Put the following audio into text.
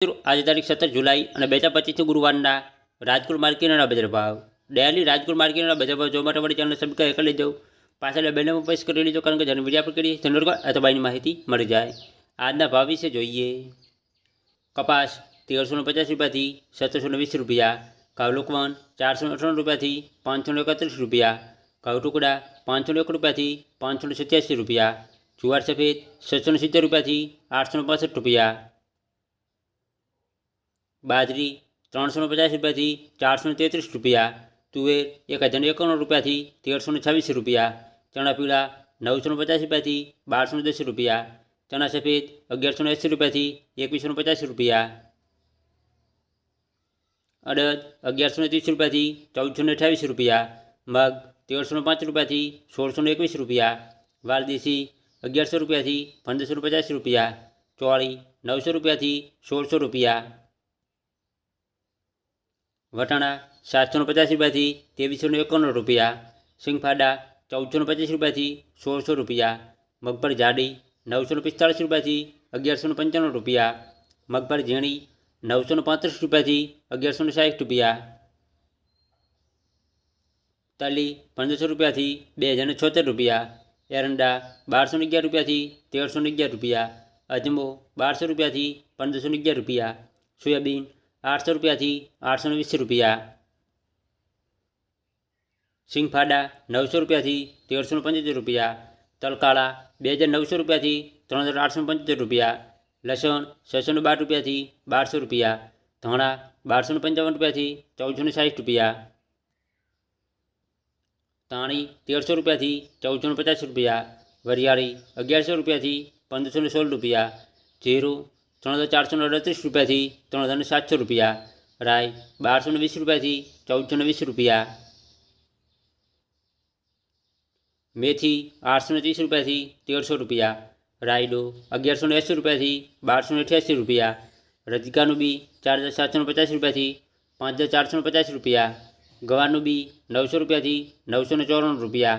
આજે તારીખ સત્તર જુલાઈ અને બે હજાર પચીસથી ગુરુવારના રાજકોટ માર્કેટના બજાર ભાવ. ડેલી રાજકોટ માર્કેટના બજાર ભાવ જોવા માટે મારી ચેનલ સબસ્ક્રાઈબ કરી લેજો. પાછળ બેને પ્રેસ કરી લેજો, કારણ કે જેને વીડિયો પર કરી તેનો અથવા બાયની માહિતી મળી જાય. આજના ભાવ વિશે જોઈએ. કપાસ તેરસો ને પચાસ રૂપિયાથી સત્તરસો ને વીસ રૂપિયા, ઘઉં લોકવન ચારસો અઠાણું રૂપિયાથી પાંચસો એકત્રીસ રૂપિયા, ઘઉં ટુકડા પાંચસો એક રૂપિયાથી પાંચસો ને સત્યાસી રૂપિયા, જુવાર સફેદ ને સિત્તેર રૂપિયાથી આઠસો પાસઠ રૂપિયા બાજરી ત્રણસો પચાસ રૂપિયાથી ચારસો તેત્રીસ રૂપિયા, તુવેર એક હજાર એકાણું રૂપિયાથી તેરસો છવ્વીસ રૂપિયા ચણા પીળા નવસો ને પચાસ રૂપિયાથી બારસો દસ રૂપિયા, ચણા સફેદ અગિયારસો એંસી રૂપિયાથી એકવીસો પચાસ રૂપિયા. અડદ અગિયારસો ત્રીસ રૂપિયાથી ચૌદસો અઠ્યાવીસ રૂપિયા, મગ તેરસો પાંચ રૂપિયાથી સોળસો એકવીસ રૂપિયા, વાલદેશી અગિયારસો રૂપિયાથી પંદરસો પચાસ રૂપિયા, ચોળી નવસો રૂપિયાથી સોળસો રૂપિયા વટાણા સાતસો પચાસ રૂપિયાથી ત્રેવીસો એકાણું રૂપિયા સિંગફાડા ચૌદસો પચીસ રૂપિયાથી સોળસો રૂપિયા, મગફળ જાડી નવસો પિસ્તાળીસ રૂપિયાથી અગિયારસો પંચાણું રૂપિયા, મગફળ ઝીણી નવસો પાંત્રીસ રૂપિયાથી અગિયારસો સાઠ રૂપિયા, તલી પંદરસો રૂપિયાથી બે હજાર છોતેર રૂપિયા, એરંડા બારસો અગિયાર રૂપિયાથી તેરસો અગિયાર રૂપિયા, અજમો બારસો રૂપિયાથી પંદરસો અગિયાર રૂપિયા, સોયાબીન આઠસો રૂપિયાથી આઠસો વીસ રૂપિયા. સિંગફાડા નવસો રૂપિયાથી તેરસો પંચોતેર રૂપિયા. તલકાળા બે હજાર નવસો રૂપિયાથી ત્રણ હજાર આઠસો પંચોતેર રૂપિયા. લસણ છસો બાર રૂપિયાથી બારસો રૂપિયા. ધાણા બારસો પંચાવન રૂપિયાથી ચૌદસો સાઠ રૂપિયા. તાણી તેરસો રૂપિયાથી ચૌદસો પચાસ રૂપિયા. વરિયાળી અગિયારસો રૂપિયાથી પંદરસો સોળ રૂપિયા. જીરું ત્રણ હજાર ચારસો અડત્રીસ રૂપિયાથી ત્રણ હજાર સાતસો રૂપિયા. રાય બારસો વીસ રૂપિયાથી ચૌદસો વીસ રૂપિયા. મેથી આઠસો ત્રીસ રૂપિયાથી તેરસો રૂપિયા. રાયડો અગિયારસો એંસી રૂપિયાથી બારસો ને અઠ્યાસી રૂપિયા. રજકાનું બી ચાર હજાર સાતસો ને પચાસ રૂપિયાથી પાંચ હજાર ચારસો ને પચાસ રૂપિયા. ગવાનું બી નવસો રૂપિયાથી નવસો ને ચોરાણું રૂપિયા.